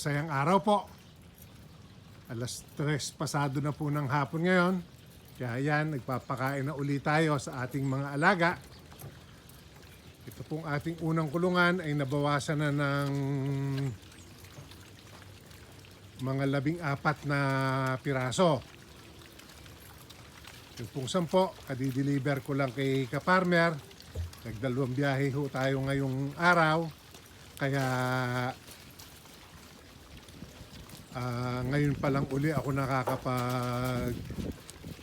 Masayang araw po. Alas tres pasado na po ng hapon ngayon. Kaya yan, nagpapakain na uli tayo sa ating mga alaga. Ito pong ating unang kulungan ay nabawasan na ng mga labing apat na piraso. Yung pong sampo, kadideliver ko lang kay ka-farmer. Nagdalawang biyahe ho tayo ngayong araw. Kaya ah, ngayon pa lang uli ako nakakapag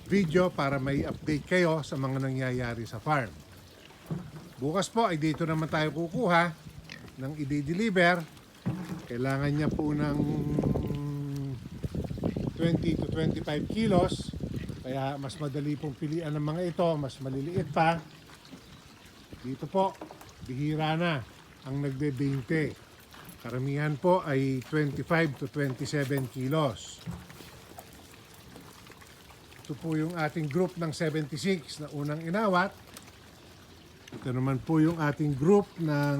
video para may update kayo sa mga nangyayari sa farm. Bukas po ay dito naman tayo kukuha ng i-deliver. Kailangan niya po ng 20 to 25 kilos. Kaya mas madali pong pilian ng mga ito, mas maliliit pa. Dito po, bihira na ang nagbe-20. Karamihan po ay 25 to 27 kilos. Ito po yung ating group ng 76 na unang inawat. Ito naman po yung ating group ng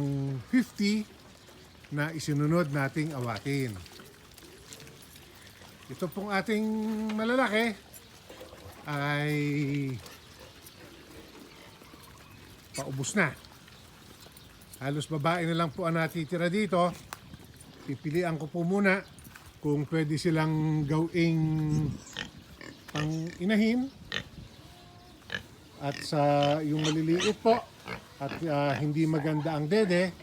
50 na isinunod nating awatin. Ito pong ating malalaki ay paubos na. Halos babae na lang po ang natitira dito. Pipilian ko po muna kung pwede silang gawing pang inahin at sa yung maliliit po at ah, hindi maganda ang dede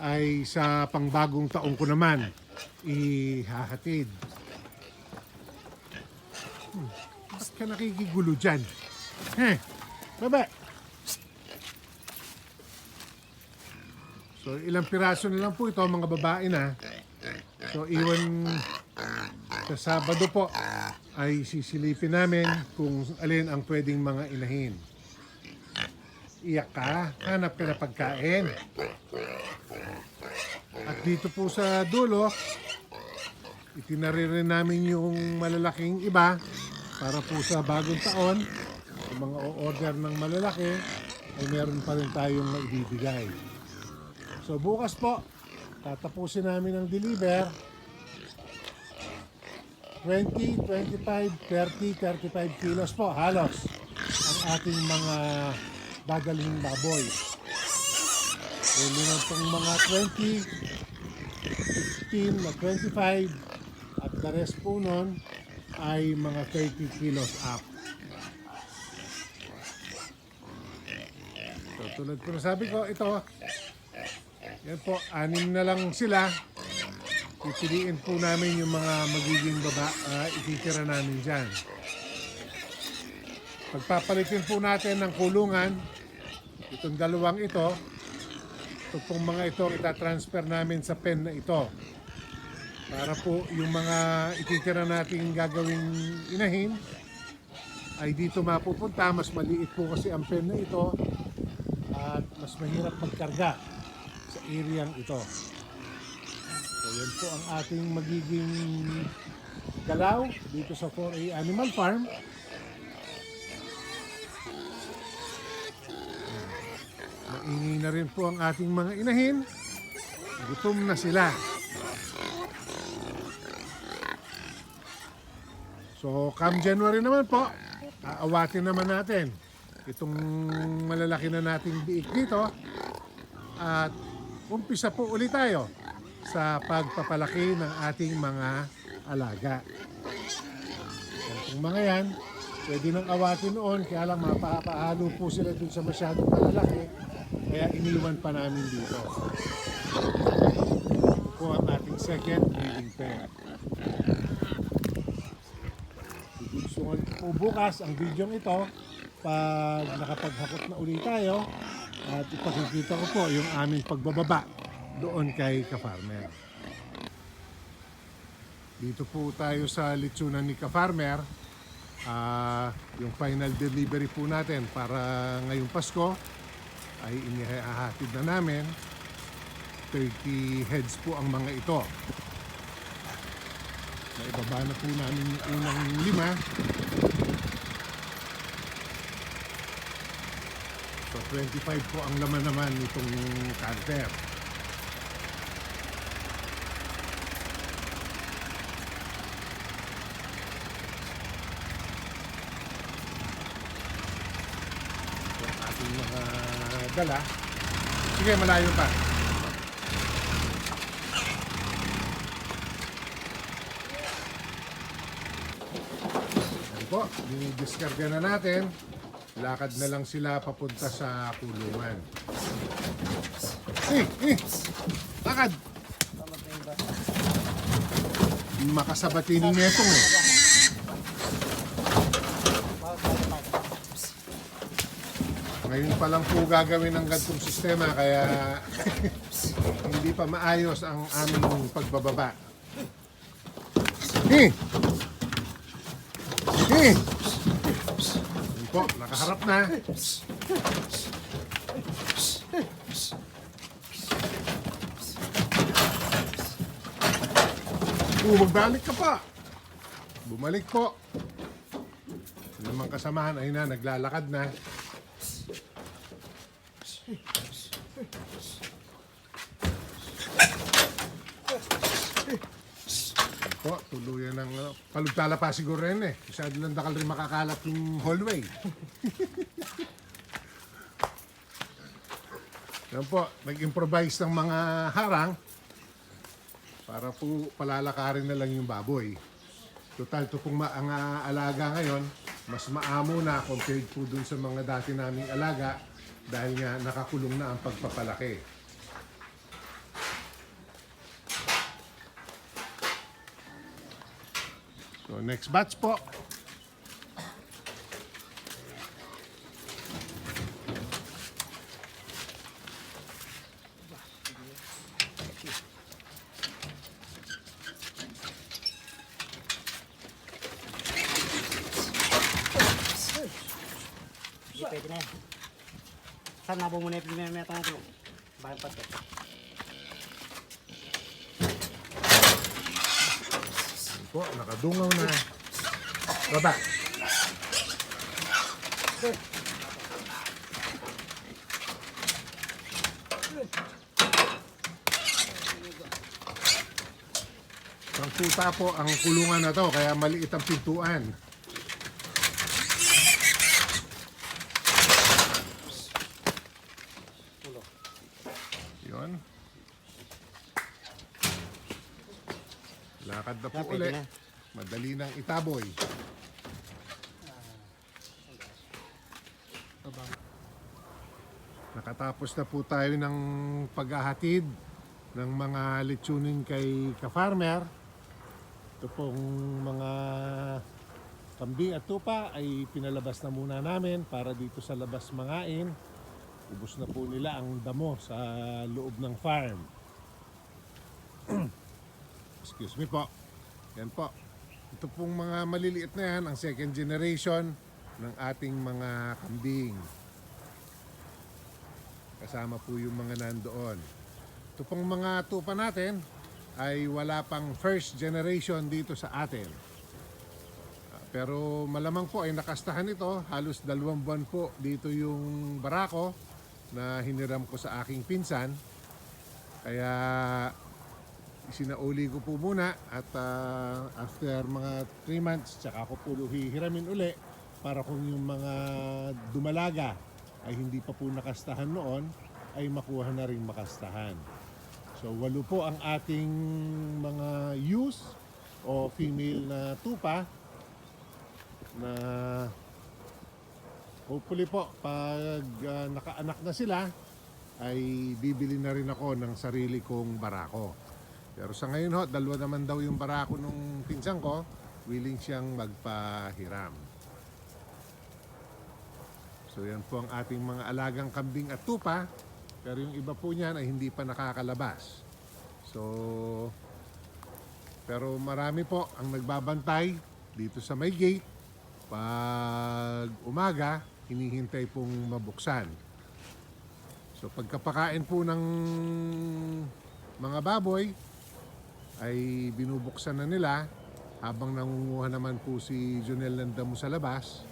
ay sa pangbagong taong ko naman ihahatid. Hmm, Ba't ka nakikigulo dyan? Heh, baba. So ilang piraso na lang po ito mga babae na. So iwan sa Sabado po ay sisilipin namin kung alin ang pwedeng mga inahin. Iyak ka, hanap ka na pagkain. At dito po sa dulo, itinari rin namin yung malalaking iba para po sa bagong taon, yung mga o-order ng malalaki, ay meron pa rin tayong maibibigay. So bukas po, tatapusin namin ang deliver 20, 25, 30, 35 kilos po halos ang ating mga dadaling baboy. Pwede na itong mga 20, 15 na 25 at the rest po nun ay mga 30 kilos up. So tulad ko na sabi ko, ito, yan po, anim na lang sila. Pipiliin po namin yung mga magiging baba, uh, ititira namin dyan. Pagpapalitin po natin ng kulungan, itong dalawang ito, ito pong mga ito, itatransfer namin sa pen na ito. Para po yung mga ititira natin gagawing inahin, ay dito mapupunta. Mas maliit po kasi ang pen na ito at mas mahirap magkarga sa areang ito. So yan po ang ating magiging galaw dito sa 4A Animal Farm. Maingay na rin po ang ating mga inahin. Gutom na sila. So, come January naman po, aawatin naman natin itong malalaki na nating biik dito at umpisa po ulit tayo sa pagpapalaki ng ating mga alaga. Yung mga yan, pwede nang awatin noon, kaya lang mapapaalo po sila dun sa masyadong malalaki, kaya iniwan pa namin dito. Ito ang ating second breeding pair. Gusto ko bukas ang video ito pag nakapaghakot na ulit tayo at ipakikita ko po yung aming pagbababa doon kay ka-farmer. Dito po tayo sa litsunan ni ka-farmer. Ah, yung final delivery po natin para ngayong Pasko ay inihahatid na namin. 30 heads po ang mga ito. Naibaba na po namin yung unang lima. So 25 po ang laman naman itong canter. So ating mga dala. Sige, malayo pa. Ayan po, diniscarga na natin. Lakad na lang sila papunta sa kulungan. Eh, eh! Lakad! Makasabati ni Netong eh. Ngayon pa lang po gagawin ng gantong sistema kaya hindi pa maayos ang aming pagbababa. Eh! Eh! Po, nakaharap na. Oh, magbalik ka pa. Bumalik po. Yung namang kasamahan ay na, naglalakad na. Po, tuluyan ng ano, palugtala pa siguro rin eh. Masyado lang dakal rin makakalat yung hallway. Yan po, nag-improvise ng mga harang para po palalakarin na lang yung baboy. Total, ito pong ang alaga ngayon, mas maamo na compared po dun sa mga dati naming alaga dahil nga nakakulong na ang pagpapalaki. So next batch po. Pwede na yan. Saan nabo mo na yung pinameta ng tulong? Bakit pa ito? Po, nakadungaw na. Baba. Pangputa po ang kulungan na to, kaya maliit ang pintuan. Yun. Lakad na po ulit. na. Madali nang itaboy. Nakatapos na po tayo ng paghahatid ng mga lechonin kay ka-farmer. Ito pong mga kambing at tupa ay pinalabas na muna namin para dito sa labas mangain. Ubus na po nila ang damo sa loob ng farm. Excuse me po. Yan po. Ito pong mga maliliit na yan, ang second generation ng ating mga kambing. Kasama po yung mga nandoon. Ito pong mga tupa natin ay wala pang first generation dito sa atin. Ah, Pero malamang po ay nakastahan ito. Halos dalawang buwan po dito yung barako na hiniram ko sa aking pinsan. Kaya sinauli ko po muna at ah, after mga 3 months tsaka ko po hihiramin uli para kung yung mga dumalaga ay hindi pa po nakastahan noon ay makuha na rin makastahan. So walo po ang ating mga ewes o female na tupa na hopefully po pag ah, nakaanak na sila ay bibili na rin ako ng sarili kong barako. Pero sa ngayon ho, dalawa naman daw yung barako nung pinsan ko, willing siyang magpahiram. So yan po ang ating mga alagang kambing at tupa, pero yung iba po niyan ay hindi pa nakakalabas. So, pero marami po ang nagbabantay dito sa may gate. Pag umaga, hinihintay pong mabuksan. So pagkapakain po ng mga baboy, ay binubuksan na nila habang nangunguha naman po si Junel ng damo sa labas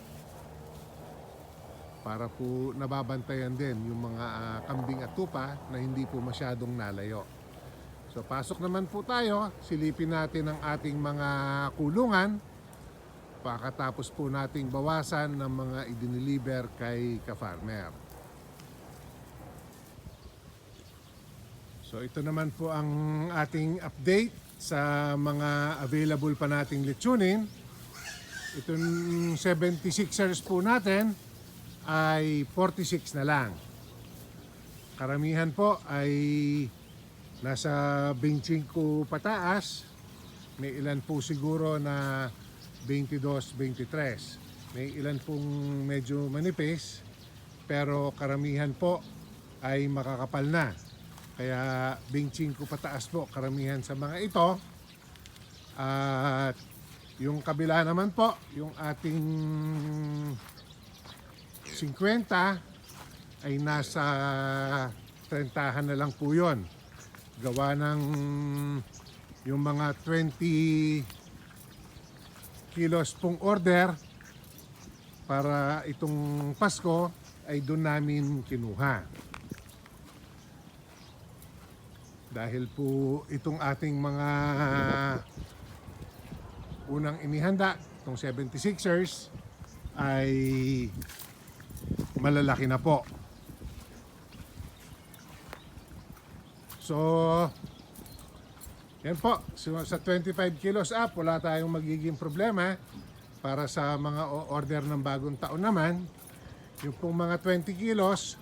para po nababantayan din yung mga ah, kambing at tupa na hindi po masyadong nalayo. So pasok naman po tayo, silipin natin ang ating mga kulungan pakatapos po nating bawasan ng mga idiniliber kay ka-farmer. So ito naman po ang ating update sa mga available pa nating lechonin. Itong 76ers po natin ay 46 na lang. Karamihan po ay nasa 25 pataas. May ilan po siguro na 22, 23. May ilan pong medyo manipis. Pero karamihan po ay makakapal na. Kaya 25 pataas po karamihan sa mga ito. At yung kabila naman po, yung ating 50 ay nasa 30 na lang po yun. Gawa ng yung mga 20 kilos pong order para itong Pasko ay doon namin kinuha. Dahil po itong ating mga unang inihanda, itong 76ers, ay malalaki na po. So, yan po. Sa 25 kilos up, wala tayong magiging problema. Para sa mga order ng bagong taon naman, yung pong mga 20 kilos,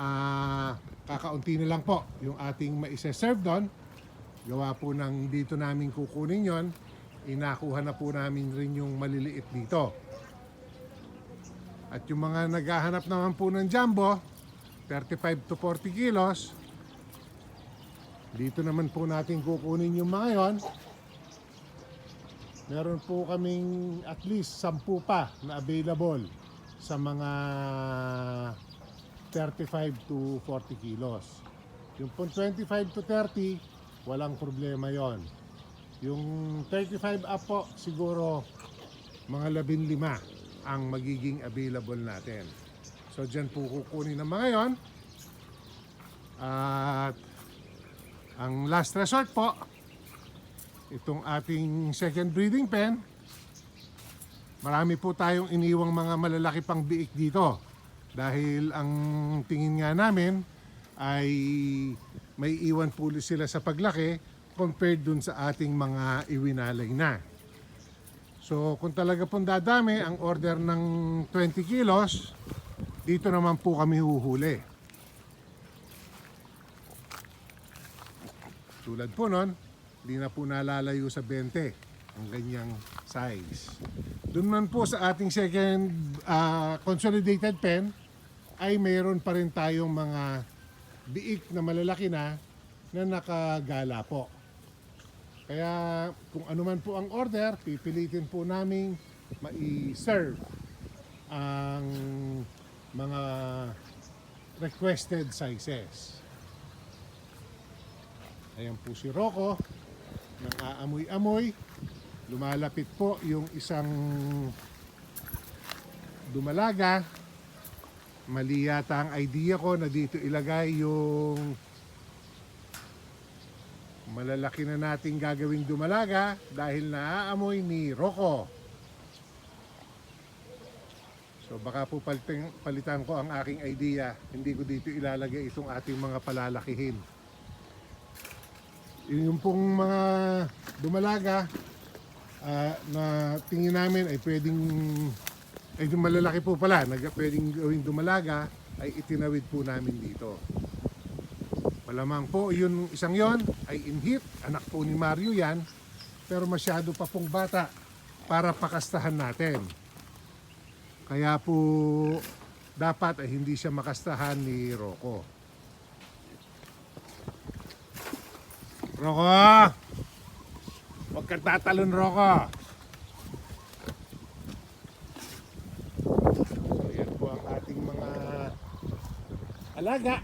ah kakaunti na lang po yung ating maise-serve doon. Gawa po ng dito namin kukunin yon inakuha na po namin rin yung maliliit dito. At yung mga naghahanap naman po ng jumbo, 35 to 40 kilos, dito naman po natin kukunin yung mga yon. Meron po kaming at least 10 pa na available sa mga 35 to 40 kilos. Yung pong 25 to 30, walang problema yon. Yung 35 up po, siguro mga 15 ang magiging available natin. So dyan po kukunin ng mga yon. At ang last resort po, itong ating second breeding pen, marami po tayong iniwang mga malalaki pang biik dito. Dahil ang tingin nga namin ay may iwan po sila sa paglaki compared dun sa ating mga iwinalay na. So kung talaga pong dadami ang order ng 20 kilos, dito naman po kami huhuli. Tulad po nun, hindi na po nalalayo sa 20 ang ganyang size. Doon man po sa ating second ah, consolidated pen ay mayroon pa rin tayong mga biik na malalaki na na nakagala po. Kaya kung ano man po ang order, pipilitin po namin mai-serve ang mga requested sizes. Ayan po si Rocco, nang aamoy-amoy. Lumalapit po yung isang dumalaga. Mali yata ang idea ko na dito ilagay yung malalaki na nating gagawing dumalaga dahil naaamoy ni Rocco. So baka po palitan, palitan ko ang aking idea. Hindi ko dito ilalagay itong ating mga palalakihin. Yung pong mga dumalaga ah, na tingin namin ay pwedeng ay malalaki po pala, nag, pwedeng gawing dumalaga ay itinawid po namin dito. Malamang po yun isang yon ay inhit, anak po ni Mario yan, pero masyado pa pong bata para pakastahan natin. Kaya po dapat ay hindi siya makastahan ni Rocco. Rocco! Huwag kang tatalon, Rocco! So, yan po ang ating mga alaga.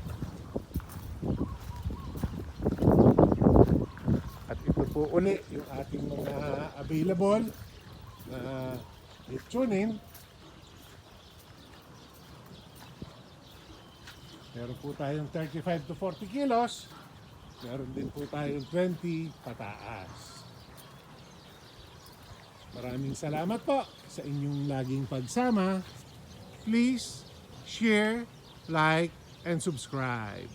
At ito po uli yung ating mga available na lechonin. Meron po tayong 35 to 40 kilos. Meron din po tayong 20 pataas. Maraming salamat po sa inyong laging pagsama. Please share, like, and subscribe.